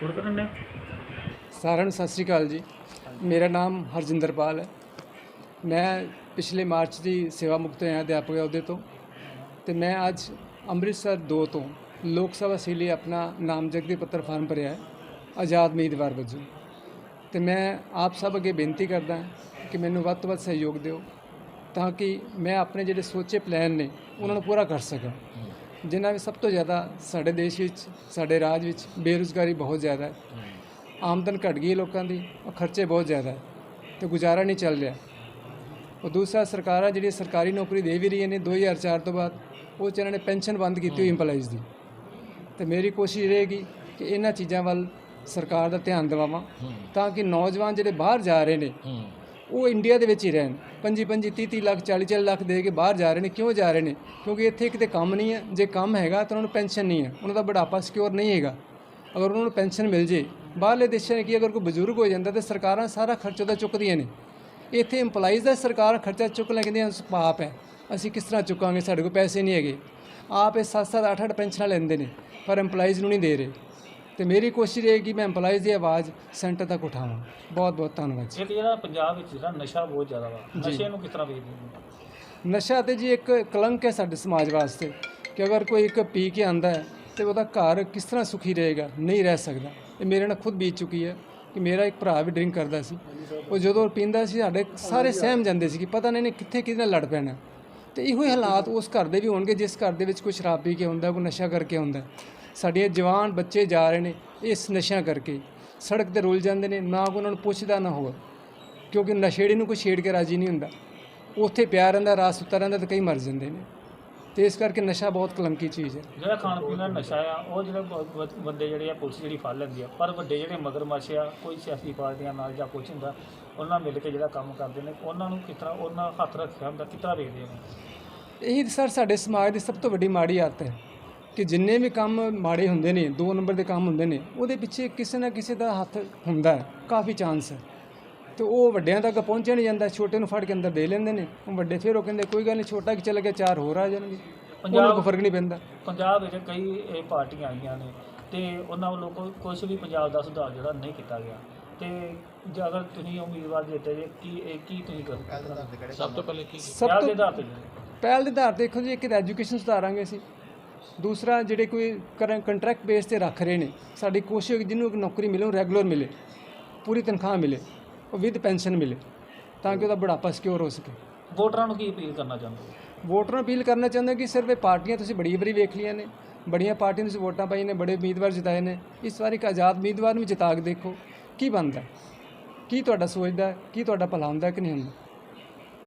ਛੋੜ ਕਰਨ ਨੇ ਸਾਰਿਆਂ ਨੂੰ ਸਤਿ ਸ੍ਰੀ ਅਕਾਲ ਜੀ। ਮੇਰਾ ਨਾਮ ਹਰਜਿੰਦਰਪਾਲ ਹੈ। ਮੈਂ ਪਿਛਲੇ ਮਾਰਚ ਦੀ ਸੇਵਾ ਮੁਕਤ ਹੋਇਆ ਅਧਿਆਪਕ ਅਹੁਦੇ ਤੋਂ। ਤੇ ਮੈਂ ਅੱਜ ਅੰਮ੍ਰਿਤਸਰ 2 ਤੋਂ ਲੋਕ ਸਭਾ ਸੀ ਲਈ ਆਪਣਾ ਨਾਮਜ਼ਦਗੀ ਪੱਤਰ ਫਾਰਮ ਭਰਿਆ ਹੈ ਆਜ਼ਾਦ ਉਮੀਦਵਾਰ ਵਜੋਂ। ਤੇ ਮੈਂ ਆਪ ਸਭ ਅੱਗੇ ਬੇਨਤੀ ਕਰਦਾ ਕਿ ਮੈਨੂੰ ਵੱਧ ਤੋਂ ਵੱਧ ਸਹਿਯੋਗ ਦਿਓ ਤਾਂ ਕਿ ਮੈਂ ਆਪਣੇ ਜਿਹੜੇ ਸੋਚੇ ਪਲਾਨ ਨੇ ਉਹਨਾਂ ਨੂੰ ਪੂਰਾ ਕਰ ਸਕਾਂ। ਜਿਨ੍ਹਾਂ ਵਿੱਚ ਸਭ ਤੋਂ ਜ਼ਿਆਦਾ ਸਾਡੇ ਦੇਸ਼ ਵਿੱਚ ਸਾਡੇ ਰਾਜ ਵਿੱਚ ਬੇਰੁਜ਼ਗਾਰੀ ਬਹੁਤ ਜ਼ਿਆਦਾ ਹੈ। ਆਮਦਨ ਘਟ ਗਈ ਹੈ ਲੋਕਾਂ ਦੀ ਔਰ ਖਰਚੇ ਬਹੁਤ ਜ਼ਿਆਦਾ ਹੈ ਤੇ ਗੁਜ਼ਾਰਾ ਨਹੀਂ ਚੱਲ ਰਿਹਾ। ਉਹ ਦੂਸਰਾ ਸਰਕਾਰਾਂ ਜਿਹੜੀ ਸਰਕਾਰੀ ਨੌਕਰੀ ਦੇ ਵੀ ਰਹੀਆਂ ਨੇ 2004 ਤੋਂ ਬਾਅਦ ਉਹ 'ਚ ਇਹਨਾਂ ਨੇ ਪੈਨਸ਼ਨ ਬੰਦ ਕੀਤੀ ਹੋਈ ਇੰਪਲਾਈਜ਼ ਦੀ। ਤੇ ਮੇਰੀ ਕੋਸ਼ਿਸ਼ ਰਹੇਗੀ ਕਿ ਇਹਨਾਂ ਚੀਜ਼ਾਂ ਵੱਲ ਸਰਕਾਰ ਦਾ ਧਿਆਨ ਦਿਵਾਵਾਂ ਤਾਂ ਕਿ ਨੌਜਵਾਨ ਜਿਹੜੇ ਬਾਹਰ ਜਾ ਰਹੇ ਨੇ ਉਹ ਇੰਡੀਆ ਦੇ ਵਿੱਚ ਹੀ ਰਹਿਣ। ਪੰਜੀ ਪੰਜੀ 30 30 ਲੱਖ 40 40 ਲੱਖ ਦੇ ਕੇ ਬਾਹਰ ਜਾ ਰਹੇ ਨੇ। ਕਿਉਂ ਜਾ ਰਹੇ ਨੇ? ਕਿਉਂਕਿ ਇੱਥੇ ਕਿਤੇ ਕੰਮ ਨਹੀਂ ਹੈ। ਜੇ ਕੰਮ ਹੈਗਾ ਤਾਂ ਉਹਨਾਂ ਨੂੰ ਪੈਨਸ਼ਨ ਨਹੀਂ ਹੈ। ਉਹਨਾਂ ਦਾ ਬੁਢਾਪਾ ਸਿਕਿਉਰ ਨਹੀਂ ਹੈਗਾ। ਅਗਰ ਉਹਨਾਂ ਨੂੰ ਪੈਨਸ਼ਨ ਮਿਲ ਜੇ, ਬਾਹਰਲੇ ਦੇਸ਼ਾਂ 'ਚ ਕੀ ਅਗਰ ਕੋਈ ਬਜ਼ੁਰਗ ਹੋ ਜਾਂਦਾ ਤਾਂ ਸਰਕਾਰਾਂ ਸਾਰਾ ਖਰਚਾ ਉਹਦਾ ਚੁੱਕਦੀਆਂ ਨੇ। ਇੱਥੇ EMPLOYEES ਦਾ ਸਰਕਾਰ ਖਰਚਾ ਚੁੱਕ ਲੈ ਕਹਿੰਦੇ ਉਸ ਪਾਪ ਹੈ। ਅਸੀਂ ਕਿਸ ਤਰ੍ਹਾਂ ਚੁੱਕਾਂਗੇ? ਸਾਡੇ ਕੋਲ ਪੈਸੇ ਨਹੀਂ ਹੈਗੇ। ਆਪ ਇਹ 7-7 8-8 ਪੈਨਸ਼ਨਾਂ ਲੈਂਦੇ ਨੇ, ਪਰ EMPLOYEES ਨੂੰ ਨਹੀਂ ਦੇ ਰਹੇ। ਤੇ ਮੇਰੀ ਕੋਸ਼ਿਸ਼ ਇਹ ਕਿ ਮੈਂ EMPLOYEES ਦੀ ਆਵਾਜ਼ ਸੈਂਟਰ ਤੱਕ ਉਠਾਵਾਂ। ਬਹੁਤ ਬਹੁਤ ਧੰਨਵਾਦ ਜੀ। ਇੱਕ ਜਿਹੜਾ ਪੰਜਾਬ ਵਿੱਚ ਜਿਹੜਾ ਨਸ਼ਾ ਬਹੁਤ ਜ਼ਿਆਦਾ ਵਾ ਨਸ਼ੇ ਨੂੰ ਕਿਸ ਤਰ੍ਹਾਂ ਵੇਖਦੇ ਹੋ? ਨਸ਼ਾ ਤੇ ਜੀ ਇੱਕ ਕਲੰਕ ਹੈ ਸਾਡੇ ਸਮਾਜ ਵਾਸਤੇ ਕਿ ਅਗਰ ਕੋਈ ਇੱਕ ਪੀ ਕੇ ਆਂਦਾ ਹੈ ਤੇ ਉਹਦਾ ਘਰ ਕਿਸ ਤਰ੍ਹਾਂ ਸੁਖੀ ਰਹੇਗਾ ਨਹੀਂ ਰਹਿ ਸਕਦਾ। ਇਹ ਮੇਰੇ ਨਾਲ ਖੁਦ ਬੀਤ ਚੁੱਕੀ ਹੈ ਕਿ ਮੇਰਾ ਇੱਕ ਭਰਾ ਵੀ ਡਰਿੰਕ ਕਰਦਾ ਸੀ। ਉਹ ਜਦੋਂ ਪੀਂਦਾ ਸੀ ਸਾਡੇ ਸਾਰੇ ਸਹਿਮ ਜਾਂਦੇ ਸੀ ਕਿ ਪਤਾ ਨਹੀਂ ਨੇ ਕਿੱਥੇ ਕਿਹਦੇ ਨਾਲ ਲੜ ਪੈਣਾ। ਤੇ ਇਹੋ ਹੀ ਹਾਲਾਤ ਉਸ ਘਰ ਦੇ ਵੀ ਹੋਣਗੇ ਜਿਸ ਘਰ ਦੇ ਵਿੱਚ ਕੋਈ ਸ਼ਰਾਬ ਪੀ ਕੇ ਹੁੰਦਾ ਕੋਈ ਨਸ਼ਾ ਕਰਕੇ ਹੁੰਦਾ ਸਾਡੀਆਂ ਜਵਾਨ ਬੱਚੇ ਜਾ ਰਹੇ ਨੇ ਇਸ ਨਸ਼ਿਆਂ ਕਰਕੇ। ਸੜਕ ਤੇ ਰੁਲ ਜਾਂਦੇ ਨੇ ਨਾ ਕੋਈ ਉਹਨਾਂ ਨੂੰ ਪੁੱਛਦਾ ਨਾ ਹੋਰ ਕਿਉਂਕਿ ਨਸ਼ੇੜੀ ਨੂੰ ਕੋਈ ਛੇੜ ਕੇ ਰਾਜੀ ਨਹੀਂ ਹੁੰਦਾ। ਉੱਥੇ ਪਿਆ ਰਹਿੰਦਾ ਰਾਸ ਸੁੱਤਾ ਰਹਿੰਦਾ ਤੇ ਕਈ ਮਰ ਜਾਂਦੇ ਨੇ। ਤੇ ਇਸ ਕਰਕੇ ਨਸ਼ਾ ਬਹੁਤ ਕਲੰਕੀ ਚੀਜ਼ ਹੈ। ਜਿਹੜਾ ਖਾਣ ਪੀਣ ਦਾ ਨਸ਼ਾ ਆ ਉਹ ਜਿਹੜੇ ਬ- ਬੰਦੇ ਜਿਹੜੇ ਆ ਪੁਲਿਸ ਜਿਹੜੀ ਫੜ ਲੈਂਦੀ ਆ। ਪਰ ਵੱਡੇ ਜਿਹੜੇ ਮਗਰਮੱਛ ਆ ਕੋਈ ਸਿਆਸੀ ਪਾਰਟੀਆਂ ਨਾਲ ਜਾਂ ਕੁਝ ਹੁੰਦਾ ਉਹਨਾਂ ਨਾਲ ਮਿਲ ਕੇ ਜਿਹੜਾ ਕੰਮ ਕਰਦੇ ਨੇ ਉਹਨਾਂ ਨੂੰ ਕਿਸ ਤਰ੍ਹਾਂ ਉਹਨਾਂ ਹੱਥ ਰੱਖਿਆ ਹੁੰਦਾ ਕਿਸ ਤਰ੍ਹਾਂ ਵੇਖਦੇ ਨੇ ਇਹੀ ਸਰ ਸਾਡੇ ਸਮਾਜ ਦੀ ਸਭ ਤੋਂ ਵੱਡੀ ਮਾੜੀ ਆਦਤ ਹੈ। ਕਿ ਜਿੰਨੇ ਵੀ ਕੰਮ ਮਾੜੇ ਹੁੰਦੇ ਨੇ ਦੋ ਨੰਬਰ ਦੇ ਕੰਮ ਹੁੰਦੇ ਨੇ ਉਹਦੇ ਪਿੱਛੇ ਕਿਸੇ ਨਾ ਕਿਸੇ ਦਾ ਹੱਥ ਹੁੰਦਾ ਹੈ ਕਾਫੀ ਚਾਂਸ ਹੈ। ਤੇ ਉਹ ਵੱਡਿਆਂ ਤੱਕ ਪਹੁੰਚਿਆ ਨਹੀਂ ਜਾਂਦਾ ਛੋਟੇ ਨੂੰ ਫੜ ਕੇ ਅੰਦਰ ਦੇ ਲੈਂਦੇ ਨੇ। ਉਹ ਵੱਡੇ ਫਿਰ ਉਹ ਕਹਿੰਦੇ ਕੋਈ ਗੱਲ ਨਹੀਂ ਛੋਟਾ ਕਿ ਚੱਲ ਗਿਆ ਚਾਰ ਹੋਰ ਆ ਜਾਣਗੇ। ਉਹਨਾਂ ਨੂੰ ਕੋਈ ਫ਼ਰਕ ਨਹੀਂ ਪੈਂਦਾ। ਪੰਜਾਬ ਵਿੱਚ ਕਈ ਇਹ ਪਾਰਟੀਆਂ ਆਈਆਂ ਨੇ ਤੇ ਉਹਨਾਂ ਵੱਲੋਂ ਕੋਈ ਕੁਝ ਵੀ ਪੰਜਾਬ ਦਾ ਸੁਧਾਰ ਜਿਹੜਾ ਨਹੀਂ ਕੀਤਾ ਗਿਆ। ਤੇ ਜੇ ਅਗਰ ਤੁਸੀਂ ਉਮੀਦਵਾਰ ਦਿੱਤੇ ਜੇ ਕੀ ਇਹ ਕੀ ਤੁਸੀਂ ਕਰੋਗੇ? ਸਭ ਤੋਂ ਪਹਿਲੇ ਕੀ ਸਭ ਤੋਂ ਦੇ ਆਧਾਰ ਤੇ ਪਹਿਲ ਦੇ ਆਧਾਰ ਤੇ ਦੇਖੋ ਜੀ ਇੱਕ ਐਜੂਕੇਸ਼ਨ ਸੁਧਾਰਾਂਗੇ ਅਸੀਂ। ਦੂਸਰਾ ਜਿਹੜੇ ਕੋਈ ਕੰਟਰੈਕਟ ਬੇਸ ਤੇ ਰੱਖ ਰਹੇ ਨੇ ਸਾਡੀ ਕੋਸ਼ਿਸ਼ ਹੈ ਕਿ ਜਿਹਨੂੰ ਇੱਕ ਨੌਕਰੀ ਮਿਲੇ ਉਹ ਰੈਗੂਲਰ ਮਿਲੇ ਪੂਰੀ ਤਨਖਾਹ ਮਿਲੇ ਉਹ ਵਿਦ ਪੈਨਸ਼ਨ ਮਿਲੇ ਤਾਂ ਕਿ ਉਹਦਾ ਬੁਢਾਪਾ ਸਿਕਿਉਰ ਹੋ ਸਕੇ। ਵੋਟਰਾਂ ਨੂੰ ਕੀ ਅਪੀਲ ਕਰਨਾ ਚਾਹੁੰਦੇ ਹੋ? ਵੋਟਰਾਂ ਨੂੰ ਅਪੀਲ ਕਰਨਾ ਚਾਹੁੰਦਾ ਕਿ ਸਿਰਫ ਇਹ ਪਾਰਟੀਆਂ ਤੁਸੀਂ ਬੜੀ ਵਾਰੀ ਵੇਖ ਲਈਆਂ ਨੇ ਬੜੀਆਂ ਪਾਰਟੀਆਂ ਨੂੰ ਤੁਸੀਂ ਵੋਟਾਂ ਪਾਈ ਨੇ ਬੜੇ ਉਮੀਦਵਾਰ ਜਿਤਾਏ ਨੇ ਇਸ ਵਾਰ ਇੱਕ ਆਜ਼ਾਦ ਉਮੀਦਵਾਰ ਨੂੰ ਜਿਤਾ ਕੇ ਦੇਖੋ ਕੀ ਬਣਦਾ? ਕੀ ਤੁਹਾਡਾ ਸੋਚਦਾ? ਕੀ ਤੁਹਾਡਾ ਭਲਾ ਹੁੰਦਾ ਕਿ ਨਹੀਂ ਹੁੰਦਾ?